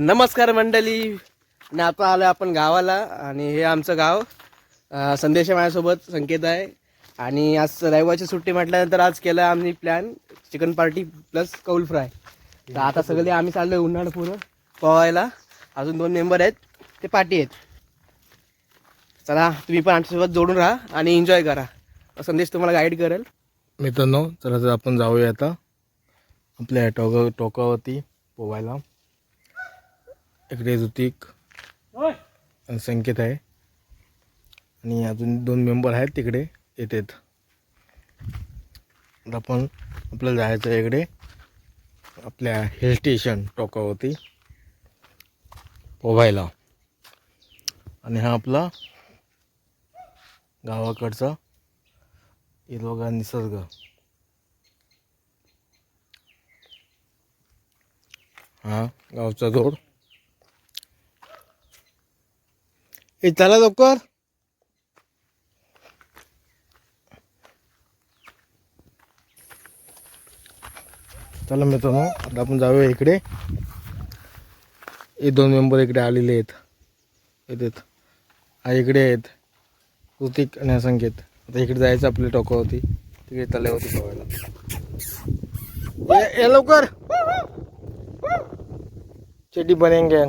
नमस्कार मंडळी. आणि आता आलो आपण गावाला आणि हे आमचं गाव संदेश माझ्यासोबत संकेत आहे. आणि आज रविवारची सुट्टी म्हटल्यानंतर आज केलं आम्ही प्लॅन चिकन पार्टी प्लस कौल फ्राय तर आता सगळे आम्ही चाललोय उन्हाळ पूर्ण पोहायला. अजून दोन मेंबर आहेत ते पार्टी आहेत. चला तुम्ही पण आमच्यासोबत जोडून राहा आणि एन्जॉय करा. संदेश तुम्हाला गाईड करेल. मित्रांनो चला तर आपण जाऊया आता आपल्या टोका टोकावरती पोवायला इकडे ऋतिक आणि संकेत आहे. आणि अजून दोन मेंबर आहेत तिकडे येतात. आता आपण आपल्याला जायचं आहे इकडे आपल्या हिल स्टेशन टोकावरती पोवायला आणि हा आपला गावाकडचा हिरवगार निसर्ग. हा गावचा रोड ए चला लवकर चला मित्रांनो आता आपण जाऊया इकडे. हे दोन मेंबर इकडे आलेले आहेत. येतात. हा इकडे आहेत. कृतिक आणि हा संकेत आता इकडे जायचं आपल्या टोकावरती तिकडे तल्यावरती पोहायला. ये- लवकर. चेटी बनेंगे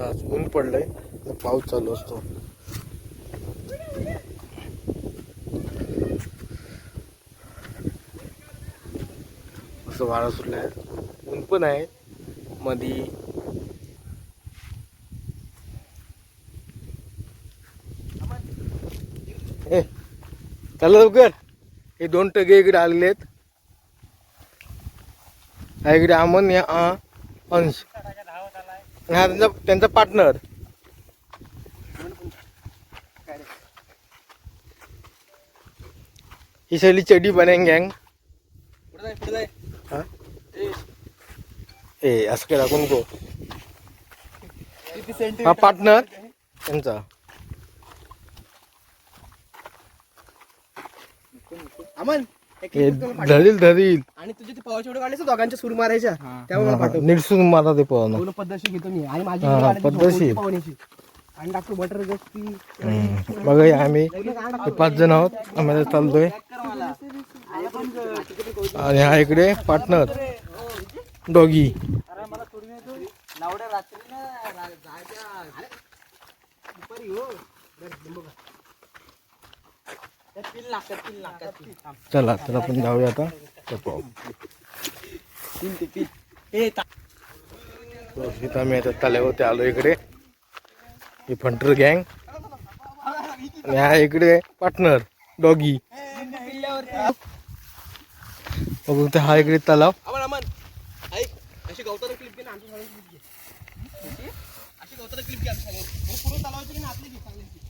तर आज ऊन पडलंय तर पाऊस चालू असतो. असं वारा सुटलाय. ऊन पण आहे मधी. ए चला लवकर. हे दोन टगे इकडे आलेले आहेत इकडे अमन या अंश. हा त्यांचा त्यांचा पार्टनर ही सगळी चडी बनेन गँग हा? ए, असं नको किती सेंटी हा पार्टनर त्यांचा. अमन. धरील धरील. आणि तुझे ते पावाचे व्हिडिओ काढले दोघांच्या सूर मारायच्या. त्यामुळे मला पाठव मारा ते पूर्ण पद्धतशीर घेतो मी. आणि माझी हा, पद्धतशीर. आणि टाकतो बटर गस्ती. बघा आम्ही हे पाच जण आहोत. आम्हाला चाललोय. आणि हा इकडे पार्टनर डॉगी. चला तर आपण जाऊया आता तर पाहू. इथं तल्यावरती आलो इकडे ही फंटर गँग आणि हा इकडे पार्टनर डॉगी बघू ते हा इकडे तलाव क्लिप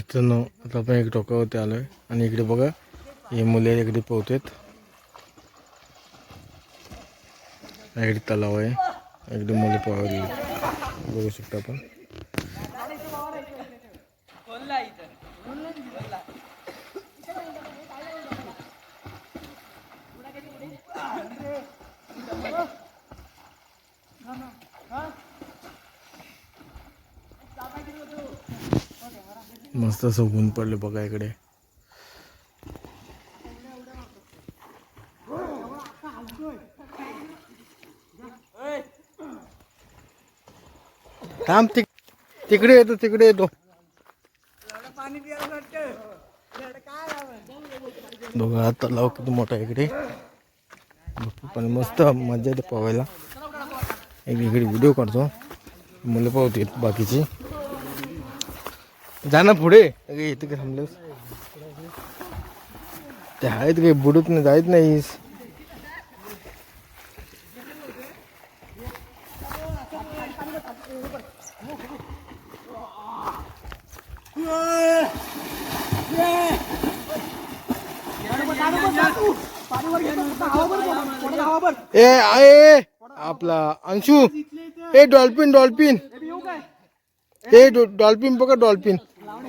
मित्रांनो आता आपण एक टोकावरती आहे आणि इकडे बघा हे मुले इकडे पोहतात. इकडे तलाव आहे. इकडे मुले पोहायला बघू शकता आपण. मस्त असं ऊन पडलं बघा इकडे. थांब तिक तिकडे येतो तिकडे येतो. तलाव किती मोठा इकडे. पण मस्त मज़ा येते पोहायला. एक इकडे व्हिडिओ काढतो. मुलं पावते बाकीची. जा ना पुढे इथे काय थांबलेस ते आहेत काही बुडत नाही जायत नाहीस ए आहे आपला अंशू. ए डॉल्फिन डॉल्फिन. ए डॉ- डॉल्फिन बघा डॉल्फिन.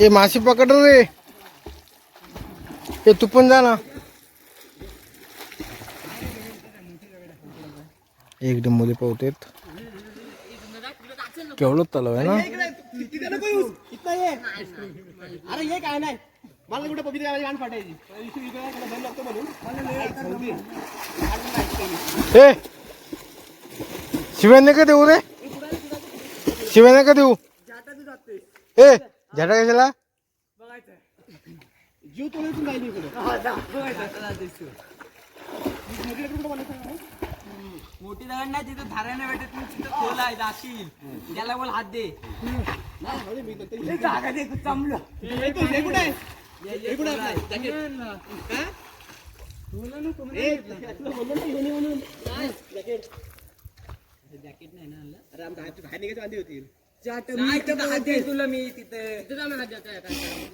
ए मासे पकड रे ए तू पण जा ना एक मुले पावतेत केवढं तलाव आहे ना अरे हे काय नाही मला कुठे पवित्र गावाची गाण फाटायची दम लागतो म्हणून. ए शिव्या का देऊ रे? शिव्या का देऊ? ए झाटा कशाला? जीव इकडे. मोठी दगड नाही तिथं धारा नाही भेटत. तू तिथं खोल आहे जाशील त्याला बोल हात दे. जागा दे तू चमलं हे कुठे आहे? हे? जॅकेट. हा? बोललो ना हात- बाहेर निघायची वांदी होती नाही तुला मी तिथं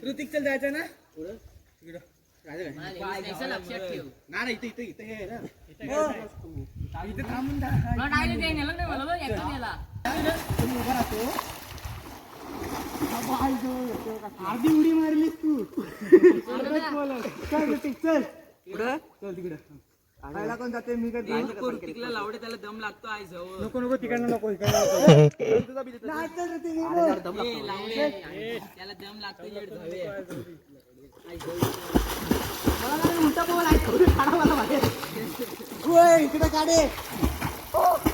ऋतिक चल जायचं ना इथे इथं थांबून अर्धी उडी मारलीस तू. चल ऋतिक, चल. पुढं चल तिकडे. खायला कोण जाते मी काय लावडे त्याला दम लागतो आहे जवळ. नको नको तिकडनं नको इकडनं. ए, लावडे त्याला दम लागतो. येड जाऊया. ओय, इकडे काढे नशीब आहे जर मी इथं मगाशी काय असा गेलो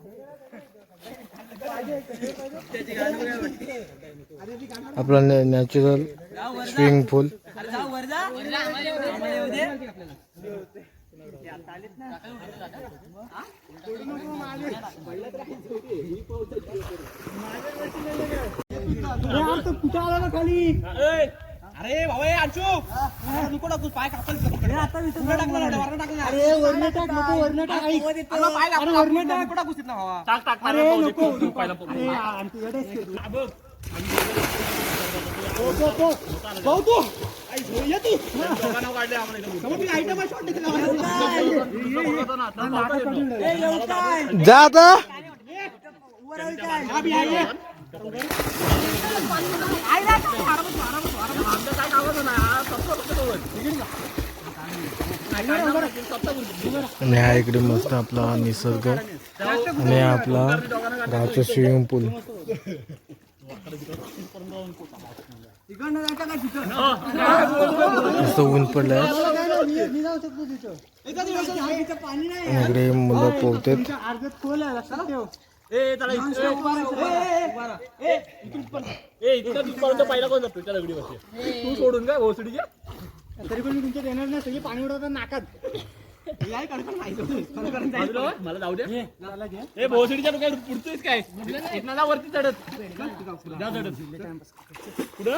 आपला नॅचरल स्विमिंग पूल अरे आला ना खाली? अरे भाऊ हे अंशू नको टाकू पाय कापल टाकला टाकला अरे वरनं टाक नको वरनं टाक. ऐक. अरे पाय कापला वरनं टाक. नको टाकूस ना भावा. टाक टाक अरे नको अरे आणि तू येडेस की तू? तो, तो, तो. भाऊ तू. आई, झो, ये तू. समोर तुला item आहे shot टाकला. ए, येऊ काय? जा आता. हा, बी आहे. आणि हा इकडे मस्त आपला निसर्ग आणि आपला गावचा स्विमिंग पूल. मस्त ऊन पडलंय. पोहतात. इथं. आणि इकडे मुलं पोहतात अर्धत खोल आहे लक्षात ठेव तरी पण मी तुमच्यात येणार नाही सगळी पाणी उडवतात नाकात. काय कडकन नाही मला जाऊ दे. हे भोसडीच्या डोक्यात पुढतोयस काय? इथनं जा वरती चढत. जा चढत. पुढं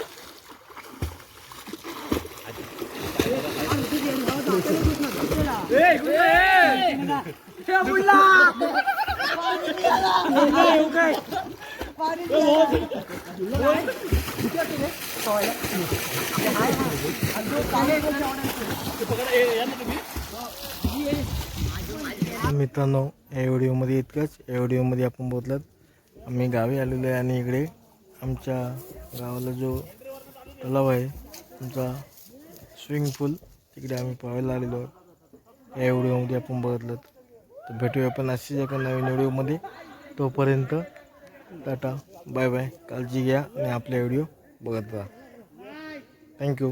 मित्रांनो या व्हिडिओमध्ये इतकंच. या व्हिडिओमध्ये आपण बोललात आम्ही गावी आलेलो आहे आणि इकडे आमच्या गावाला जो तलाव आहे तुमचा स्विमिंग पूल तिकडे आम्ही पाहायला आलेलो आहोत. या व्हिडिओमध्ये आपण बघितलं तर भेटूया आपण अशीच एका नवीन व्हिडिओमध्ये. तोपर्यंत टाटा बाय बाय. काळजी घ्या आणि आपला व्हिडिओ बघत राहा. थँक्यू